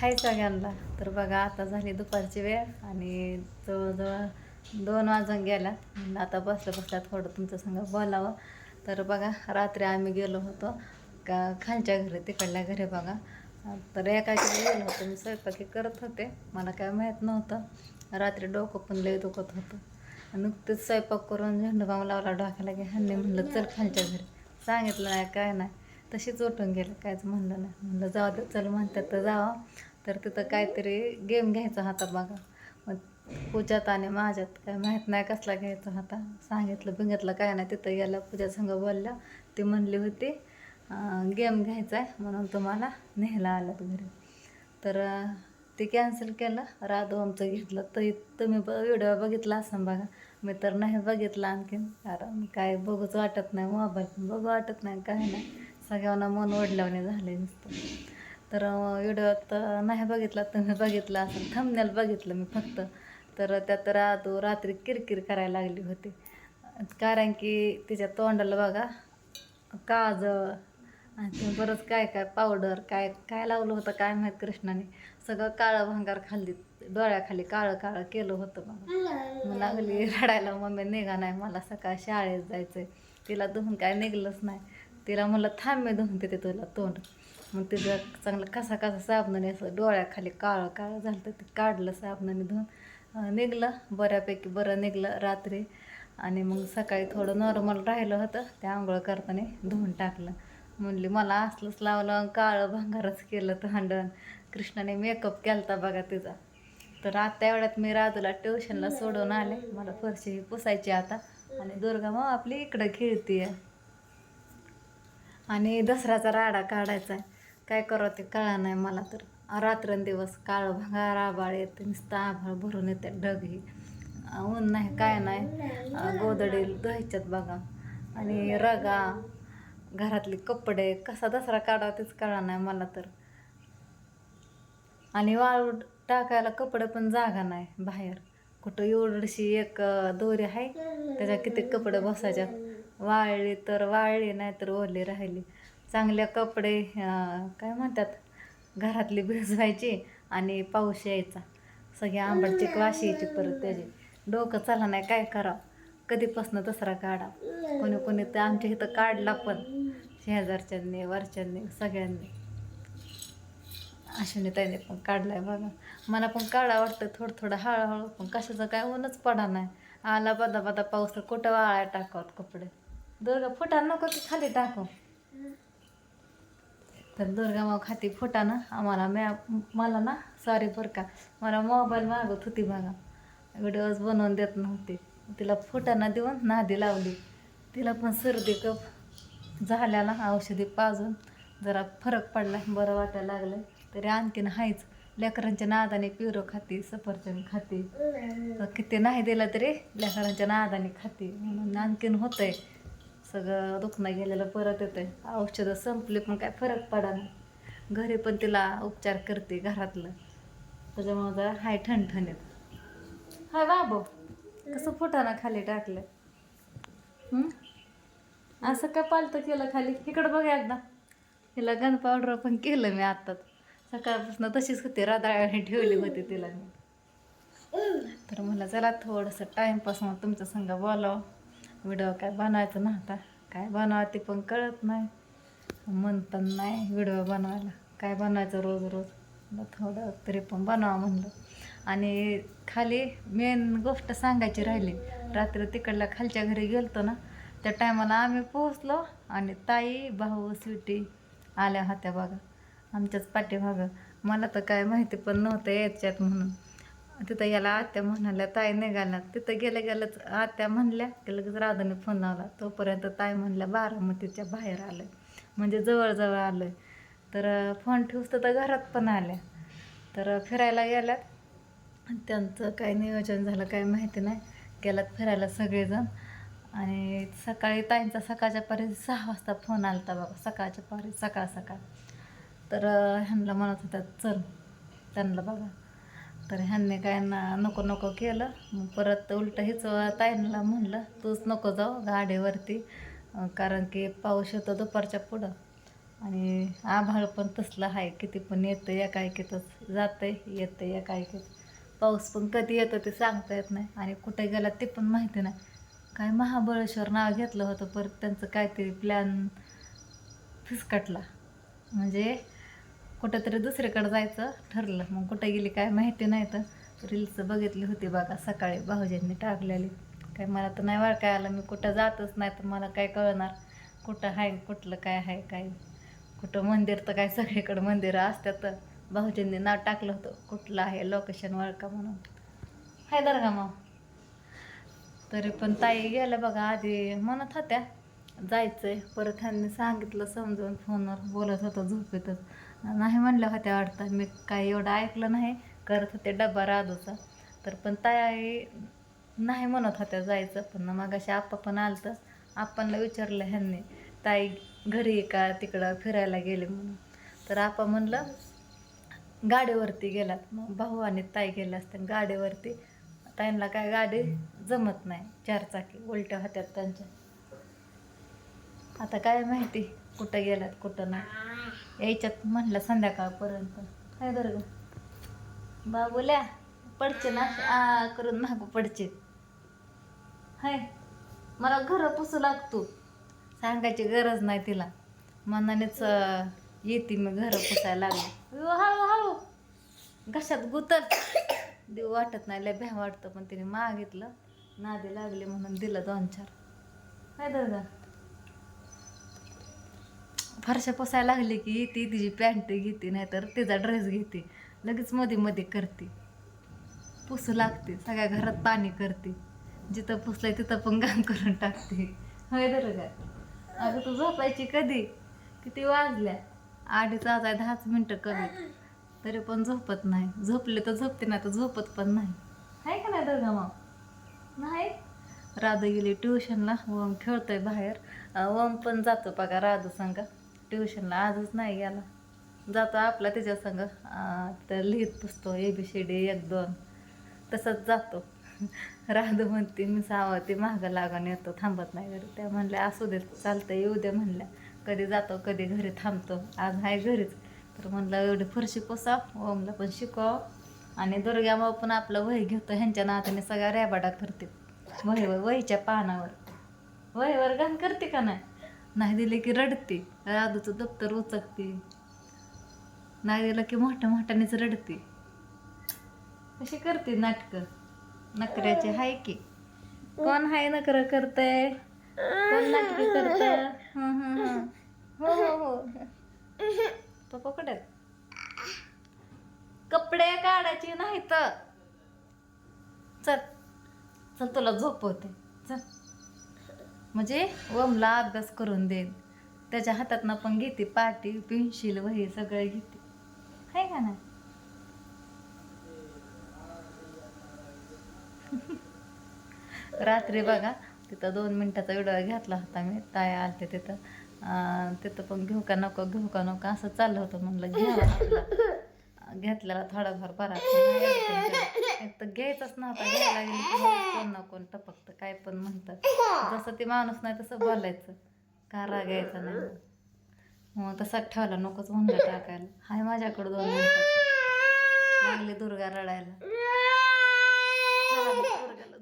हाय सगळ्यांना. तर बघा आता झाली दुपारची वेळ आणि जवळजवळ दोन वाजून गेला म्हणलं आता बसल्या बसल्या थोडं तुमचं संग बोलावं. तर बघा रात्री आम्ही गेलो होतो का खालच्या घरी तिकडल्या घरी बघा. तर एकाकडे गेलो होतो मी स्वयंपाकी करत होते. मला काय माहीत नव्हतं. रात्री डोकं पण लय दुखत होतं. नुकतंच नुकतेच स्वयंपाक करून झेंडूबाम लावला डोक्याला की ह्यांनी म्हणलं चल खालच्या घरी. सांगितलं नाही काय नाही. तशीच उठून गेलं कायच म्हणलं नाही. म्हणलं जाऊ दे चल म्हणतात तर जावं. तर तिथं काहीतरी गेम घ्यायचा होता बघा. मग पूजात आणि माझ्यात काय माहीत नाही कसला घ्यायचा होता. सांगितलं बिंगितलं काय नाही. तिथं गेलं पूजा संघ बोलल्या ती म्हणली होती गेम घ्यायचा आहे म्हणून तुम्हाला न्यायला आलं घरी. तर ते कॅन्सल केलं. राधव आमचं घेतलं. तर तुम्ही ब व्हिडिओ बघितला असं बघा. मी तर नाही बघितलं आणखीन. कारण काय बघूच वाटत नाही. मोबाईल बघू वाटत नाही काय नाही. सगळ्यांना मन ओढल्याने झाले नुसतं. तर व्हिडिओत नाही बघितला तुम्ही बघितला असेल थंबनेल बघितलं मी फक्त. तर त्यात राधू रात्री किरकिर करायला लागली होती. कारण की तिच्या तोंडाला बघा काजळ. आणि बरंच काय काय पावडर काय काय लावलं होतं काय माहीत कृष्णाने. सगळं काळं भंगार खाल्ली डोळ्याखाली काळं काळं केलं होतं बघा. मग लागली रडायला मम्मी निघा नाही मला सकाळ शाळेत जायचंय. तिला धुवून काय निघलंच नाही. तिला म्हणलं थांब मी धुवून देते तुला तोंड. मग तिचं चांगलं कसा कसा साबणाने असं डोळ्याखाली काळं काळं झालं तर ते काढलं साबणाने धुवून निघलं बऱ्यापैकी बरं निघलं रात्री. आणि मग सकाळी थोडं नॉर्मल राहिलं होतं ते आंघोळ करताना धुवून टाकलं. म्हणली मला असलंच लावलं काळं भांगारच केलं तोंडण कृष्णाने मेकअप केलता बघा तिचा. तर आता एवढ्यात मी राजूला ट्युशनला सोडून आले. मला फरशी पुसायची आता. आणि दुर्गा मग आपली इकडं खेळतीय. आणि दसऱ्याचा राडा काढायचा आहे काय करावं ते कळा नाही मला तर. रात्रंदिवस काळ भंगार आबाळ येते नुसतं आभाळ भरून येते ढगही ऊन नाही काय नाही. अं, गोदडी धुवायच्यात बघा. आणि रगा घरातले कपडे कसा दसरा काढावा तेच कळा नाही मला तर. आणि वाळू टाकायला कपडे पण जागा नाही बाहेर. कुठं एवढीशी एक दोरी आहे त्याच्या किती कपडे बसायच्या वाळली तर वाळली नाही तर ओली राहिली. चांगले कपडे काय म्हणतात घरातली भिजवायची आणि पाऊस यायचा. सगळी आंबट चिक वाशी यायची परत त्याची. डोकं चला नाही काय करावं? कधीपासून दसरा काढा कोणी कोणी तर आमच्या इथं काढला पण. शेजारच्यांनी वरच्यांनी सगळ्यांनी. अश्विनी ताईने पण काढलाय बघा. मला पण काढा वाटतं थोडं थोडं हळूहळू पण कशाचं काय ऊनच पडा नाही. आला बदा बदा पाऊस तर कुठं वाळाय टाकावत कपडे? दुर्गा फुटा नको की खाली टाकू. तर दुर्गा मग खाती फुटानं आम्हाला मॅ मला ना सॉरी बरं का मला मोबाईल मागत होती बघा. व्हिडिओज बनवून देत नव्हते. तिला फुटाना देऊन नादी लावली. तिला पण सर्दी कप झाल्याला औषधी पाजून जरा फरक पडला बरं वाटायला लागलं तरी आणखीन हायच. लेकरांच्या नादाने पिरो खाती सफरचंद खाते. किती नाही दिलं तरी लेकरांच्या नादाने खाते. म्हणून आणखीन होतंय. सगळं दुखणं गेलेलं परत येतंय. औषधं संपली पण काय फरक पडा नाही घरी पण तिला उपचार करते घरातलं. त्याच्यामुळं जरा हाय ठणठणीत. हाय बाबू कसं फुटाना खाली टाकलं? असं काय पालतं केलं खाली? इकडं बघ एकदा. हिला गन पावडर पण केलं मी आत्ताच. सकाळपासून तशीच होती राधाळ्याने ठेवली होती तिला मी. तर मला चला थोडंसं टाईमपास मग तुमच्या संग बोलावं. व्हिडिओ काय बनवायचं नव्हता. काय बनवा ते पण कळत नाही. मन पण नाही व्हिडिओ बनवायला. काय बनवायचं रोज रोज? थोडं तरी पण बनवा म्हणलं. आणि खाली मेन गोष्ट सांगायची राहिली. रात्री तिकडल्या खालच्या घरी गेलतो ना त्या टायमाला आम्ही पोहोचलो आणि ताई भाऊ स्वीटी आल्या होत्या बघा. आमच्याच पाठीभागा मला तर काय माहिती पण नव्हतं याच्यात म्हणून. तिथं याला आत्या म्हणाल्या ताई निघाला तिथं गेल्या गेल्याच आत्या म्हणल्या की लगेच राधाने फोन लावला. तोपर्यंत ताई म्हणल्या बारामतीच्या बाहेर आलं म्हणजे जवळजवळ आलं तर फोन ठेवस तर घरात पण आल्या. तर फिरायला गेल्यात. त्यांचं काय नियोजन झालं काय माहिती नाही. गेल्यात फिरायला सगळेजण. आणि सकाळी ताईंचा सकाळच्या पारी सहा वाजता फोन आला होता बाबा. सकाळच्या पारी सकाळ सकाळ तर ह्यांना म्हणत होत्या चल. त्यांना बघा. तर ह्यांनी काय ना नको नको केलं. मग परत उलटं हेच ताईंना म्हणलं तूच नको जाऊ गाडीवरती कारण की पाऊस येतो दुपारच्या पुढं. आणि आभाळ पण तसलं आहे किती पण येतं एका जातं जातंय येतं एकाएकीत पाऊस पण कधी येतं ते सांगता येत नाही आणि कुठे गेला ते पण माहिती नाही. काय महाबळेश्वर नाव घेतलं होतं परत त्यांचं काहीतरी प्लॅन फिसकटला. म्हणजे कुठंतरी दुसरीकडे जायचं ठरलं. मग कुठं गेली काय माहिती नाही तर रील्स बघितली होती बघा सकाळी भाऊजींनी टाकलेली. काय मला तर नाही वाळ काय आलं मी कुठं जातच नाही तर मला काय कळणार? कुठं आहे कुठलं काय आहे काय? कुठं मंदिर तर काय सगळीकडं मंदिरं असतात भाऊजींनी नाव टाकलं होतं. कुठलं आहे लोकेशन वळका म्हणून. हाय दर्गा मग तरी पण ताई गेल्या बघा आधी म्हणत होत्या जायचं आहे परत त्यांनी सांगितलं समजून फोनवर बोलत होतं झोपेतच. नाही म्हणल्या होत्या वाटतं मी काही एवढं ऐकलं नाही करत होते डब्बा राधूचा. तर पण ताई नाही म्हणत होत्या जायचं पण मग अशी आप्पा पण आलं तर आप्पांना विचारलं ह्यांनी ताई घरी का? तिकडं फिरायला गेले म्हणून. तर आपा म्हणलं गाडीवरती गेलात. मग भाऊ आणि ताई गेले असत्या गाडीवरती. ताईंना काय गाडी जमत नाही चार चाकी उलट्या होत्यात त्यांच्या. आता काय माहिती कुठं गेलात कुठं नाही. यायच्यात म्हणलं संध्याकाळपर्यंत. काय बरं ग? बाबूल्या पडचे ना? आ करून मागू पडचे. हाय मला घरं पुसू लागतो सांगायची गरज नाही तिला. मनानेच येते मी घरं पुसायला लागली. हळू हळू घशात गुतल. देऊ वाटत नाही लय भ्या वाटतं पण तिने मागितलं. नादी लागली म्हणून दिलं दोन चार. काय दर्गा फरशा पुसायला लागली की ती तिची पॅन्ट घेते नाहीतर तिचा ड्रेस घेते. लगेच मध्ये मध्ये करते. पुसू लागते. सगळ्या घरात पाणी करते. जिथं पुसलंय तिथं पण घाण करून टाकते. होय काय अगं तू झोपायची कधी? किती वाजल्या? अडीच वाजाय दहाच मिनटं कमी. तरी पण झोपत नाही. झोपले तर झोपते नाही तर झोपत पण नाही. आहे का नाही दर्गा मग? नाही? राधू गेली ट्युशनला ओम खेळतोय बाहेर. ओम पण जातो बघा राधू सांगा. ट्युशनला आजच नाही गेला. जातो आपला त्याच्या संग. तर लिहित पुसतो ए बी सी डी एक दोन. तसंच जातो. राधू म्हणते मी सावं ते महागं लागून येतो थांबत नाही घरी. त्या म्हणल्या असू दे चालतं येऊ दे म्हणल्या. कधी जातो कधी घरी थांबतो. आज आहे घरीच. तर म्हणलं एवढी फरशी पोसा ओमला पण शिकव. आणि दुर्गामाव पण आपलं वही घेतो ह्यांच्या नात्याने सगळ्या रॅबाडा करते वहीवर वहीच्या पानावर. वहीवर घाण करते का नाही? नाही दिले की रडते. राधूचं दप्तर उचकते. नाही दिलं की मोठ्या मोठ्यानेच रडते. अशी करते नाटकं. नकऱ्याचे हाय की. कोण हाय नकर करतय? कोण नाटक करत हो हो हो. पप्पा कुठे कपडे काढायचे नाही तर चल. चल तुला झोपवते. चल. म्हणजे ओमला अभ्यास करून देईन. त्याच्या हातातनं पण घेते पाटी पेन्सिल वही सगळं घेते. आहे का नाही? रात्री बघा तिथं दोन मिनटाचा व्हिडिओ घेतला होता मी ताय आलते तिथं. तिथं पण घेऊ का नको घेऊ का नको असं चाललं होतं म्हणलं आपला. घेतलेला थोडाफार बरा तर घ्यायचाच नव्हता घ्यायला गेलं कोण ना कोण टपकतं काय पण म्हणतात. जसं ते माणूस नाही तसं बोलायचं का राग यायचा नाही. हो, मग तसाच ठेवला नकोच म्हणलं टाकायला. हाय माझ्याकडं दोन मिनिटं. लागली दुर्गा रडायला. चला, दुर्गाला